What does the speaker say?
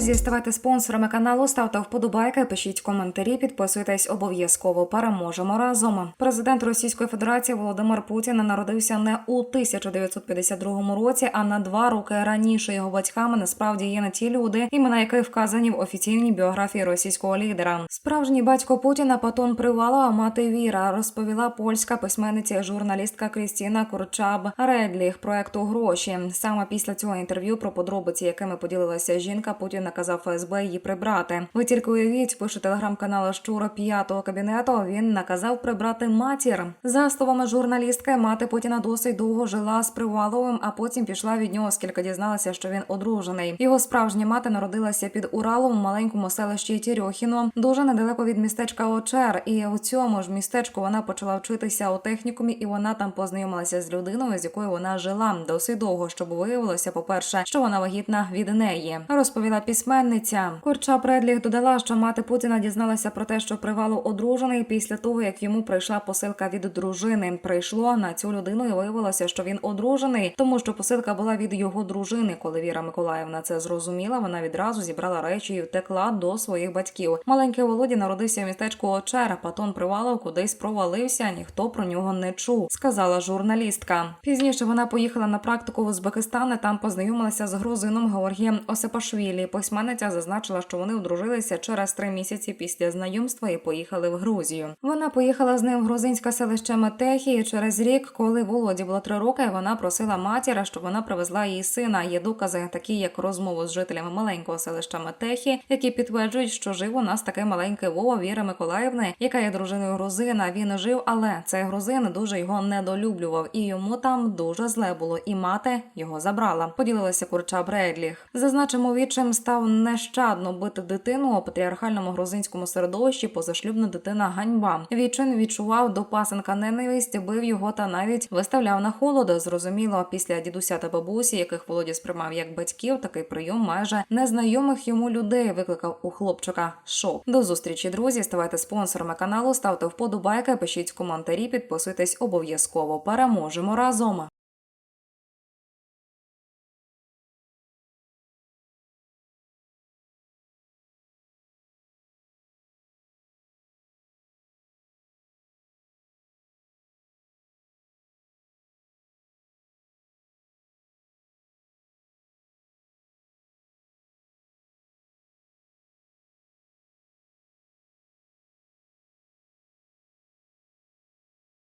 Друзі, ставайте спонсорами каналу, ставте вподобайки, пишіть коментарі, підписуйтесь обов'язково. Переможемо разом. Президент Російської Федерації Володимир Путін народився не у 1952 році, а на два роки раніше. Його батьками насправді є не ті люди, імена яких вказані в офіційній біографії російського лідера. Справжній батько Путіна Патон Привалова, а мати Віра, розповіла польська письменниця, журналістка Крістіна Курчаб Редліх проекту гроші. Саме після цього інтерв'ю про подробиці, якими поділилася жінка, Путін наказав ФСБ її прибрати. Ви тільки уявіть, пише телеграм-канал Щура п'ятого кабінету. Він наказав прибрати матір. За словами журналістки, мати Путіна досить довго жила з Приваловим, а потім пішла від нього, оскільки дізналася, що він одружений. Його справжня мати народилася під Уралом в маленькому селищі Тірьохіно, дуже недалеко від містечка Очер. І у цьому ж містечку вона почала вчитися у технікумі, і вона там познайомилася з людиною, з якою вона жила досить довго, щоб виявилося, по-перше, що вона вагітна від неї, розповіла письменниця. Курча Предліх додала, що мати Путіна дізналася про те, що Привалов одружений після того, як йому прийшла посилка від дружини. Прийшло на цю людину і виявилося, що він одружений, тому що посилка була від його дружини. Коли Віра Миколаївна це зрозуміла, вона відразу зібрала речі і втекла до своїх батьків. Маленький Володя народився в містечку Очера. Патон Привалов кудись провалився. Ніхто про нього не чув, сказала журналістка. Пізніше вона поїхала на практику в Узбекистан. і Там познайомилася з грузином Георгієм Осипашвілі. Письменниця зазначила, що вони одружилися через три місяці після знайомства і поїхали в Грузію. Вона поїхала з ним в грузинське селище Метехі. Через рік, коли Володі було три роки, вона просила матір, щоб вона привезла її сина. Є докази, такі як розмову з жителями маленького селища Метехі, які підтверджують, що жив у нас такий маленький Вова Віра Миколаївни, яка є дружиною грузина. Він жив, але цей грузин дуже його недолюблював, і йому там дуже зле було. І мати його забрала. Поділилася курча Бредліх. Зазначимо, відчим став нещадно бити дитину у патріархальному грузинському середовищі. Позашлюбна дитина ганьба. Відчин відчував до пасенка ненависть, бив його та навіть виставляв на холод. Зрозуміло, після дідуся та бабусі, яких Володя сприймав як батьків, такий прийом майже незнайомих йому людей викликав у хлопчика шок. До зустрічі, друзі. Ставайте спонсорами каналу, ставте вподобайки, пишіть коментарі, підписуйтесь обов'язково. Переможемо разом.